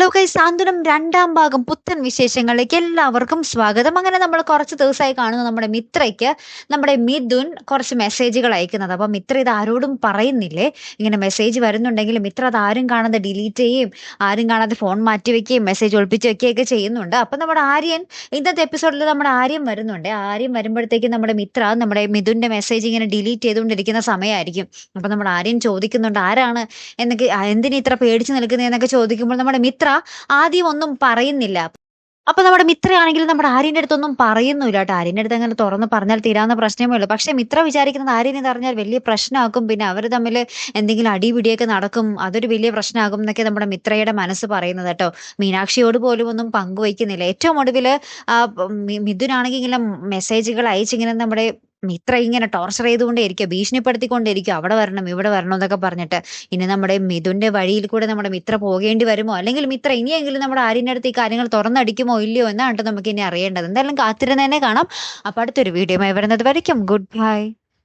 Hello കൈ സാന്ത്വനം രണ്ടാം ഭാഗം പുത്തൻ വിശേഷങ്ങളിലേക്ക് എല്ലാവർക്കും സ്വാഗതം. അങ്ങനെ നമ്മൾ കുറച്ച് ദിവസമായി കാണുന്ന നമ്മുടെ മിത്രയ്ക്ക് നമ്മുടെ മിഥുൻ കുറച്ച് മെസ്സേജുകൾ അയക്കുന്നത്. അപ്പം മിത്ര ഇത് ആരോടും പറയുന്നില്ലേ? ഇങ്ങനെ മെസ്സേജ് വരുന്നുണ്ടെങ്കിൽ മിത്ര അത് ആരും കാണാതെ ഡിലീറ്റ് ചെയ്യുകയും ആരും കാണാതെ ഫോൺ മാറ്റി വെക്കുകയും മെസ്സേജ് ഒളിപ്പിച്ച് വെക്കുകയൊക്കെ ചെയ്യുന്നുണ്ട്. അപ്പം നമ്മുടെ ആര്യൻ ഇന്നത്തെ എപ്പിസോഡിൽ നമ്മുടെ ആര്യൻ വരുന്നുണ്ട്. ആര്യൻ വരുമ്പോഴത്തേക്കും നമ്മുടെ മിത്ര നമ്മുടെ മിഥുന്റെ മെസ്സേജ് ഇങ്ങനെ ഡിലീറ്റ് ചെയ്തുകൊണ്ടിരിക്കുന്ന സമയമായിരിക്കും. അപ്പം നമ്മുടെ ആര്യൻ ചോദിക്കുന്നുണ്ട് ആരാണ്? എന്നൊക്കെ എന്തിനു ഇത്ര പേടിച്ച് നിൽക്കുന്നതെന്നൊക്കെ ചോദിക്കുമ്പോൾ നമ്മുടെ മിത്ര ആദ്യം ഒന്നും പറയുന്നില്ല. അപ്പൊ നമ്മുടെ മിത്രയാണെങ്കിൽ നമ്മുടെ ആര്യന്റെ അടുത്തൊന്നും പറയുന്നില്ല കേട്ടോ. ആര്യന്റെ അടുത്ത് അങ്ങനെ തുറന്ന് പറഞ്ഞാൽ തീരാവുന്ന പ്രശ്നമേ ഉള്ളൂ. പക്ഷെ മിത്ര വിചാരിക്കുന്നത് ആര്യൻ ഇത് അറിഞ്ഞാൽ വലിയ പ്രശ്നമാക്കും. പിന്നെ അവർ തമ്മിൽ എന്തെങ്കിലും അടിപിടിയൊക്കെ നടക്കും. അതൊരു വലിയ പ്രശ്നമാകും എന്നൊക്കെ നമ്മുടെ മിത്രയുടെ മനസ്സ് പറയുന്നത് കേട്ടോ. മീനാക്ഷിയോട് പോലും ഒന്നും പങ്കുവയ്ക്കുന്നില്ല. ഏറ്റവും ഒടുവിൽ മിഥുനാണെങ്കിൽ ഇങ്ങനെ മെസ്സേജുകൾ അയച്ചിങ്ങനെ നമ്മുടെ മിത്ര ഇങ്ങനെ ടോർച്ചർ ചെയ്തുകൊണ്ടേയിരിക്കുക ഭീഷണിപ്പെടുത്തിക്കൊണ്ടേയിരിക്കുക അവിടെ വരണം ഇവിടെ വരണം എന്നൊക്കെ പറഞ്ഞിട്ട് ഇനി നമ്മുടെ മിഥുന്റെ വഴിയിൽ കൂടെ നമ്മുടെ മിത്ര പോകേണ്ടി വരുമോ? അല്ലെങ്കിൽ മിത്ര ഇനിയെങ്കിലും നമ്മുടെ ആര്യന്റെ അടുത്ത് ഈ കാര്യങ്ങൾ തുറന്നടിക്കുമോ ഇല്ലയോ എന്നാണ് നമുക്ക് ഇനി അറിയേണ്ടത്. എന്തായാലും കാത്തിരുന്ന് തന്നെ കാണാം. അപ്പോൾ അടുത്തൊരു വീഡിയോ വരുന്നത് വരയ്ക്കും. Good bye